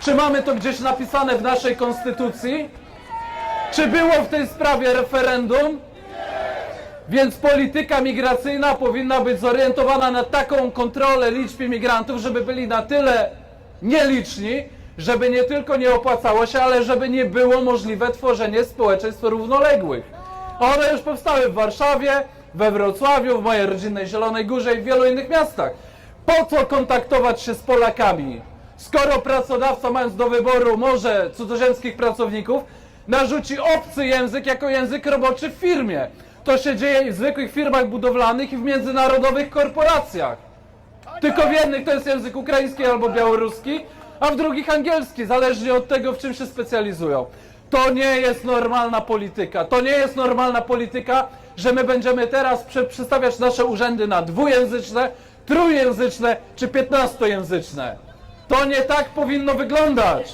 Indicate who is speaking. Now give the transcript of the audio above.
Speaker 1: Czy mamy to gdzieś napisane w naszej konstytucji? Czy było w tej sprawie referendum? Więc polityka migracyjna powinna być zorientowana na taką kontrolę liczb imigrantów, żeby byli na tyle nieliczni, żeby nie tylko nie opłacało się, ale żeby nie było możliwe tworzenie społeczeństw równoległych. One już powstały w Warszawie, we Wrocławiu, w mojej rodzinnej Zielonej Górze i w wielu innych miastach. Po co kontaktować się z Polakami? Skoro pracodawca, mając do wyboru może cudzoziemskich pracowników, narzuci obcy język jako język roboczy w firmie. To się dzieje w zwykłych firmach budowlanych i w międzynarodowych korporacjach. Tylko w jednych to jest język ukraiński albo białoruski, a w drugich angielski, zależnie od tego, w czym się specjalizują. To nie jest normalna polityka. To nie jest normalna polityka, że my będziemy teraz prze- przestawiać nasze urzędy na dwujęzyczne, trójjęzyczne czy piętnastojęzyczne. To nie tak powinno wyglądać.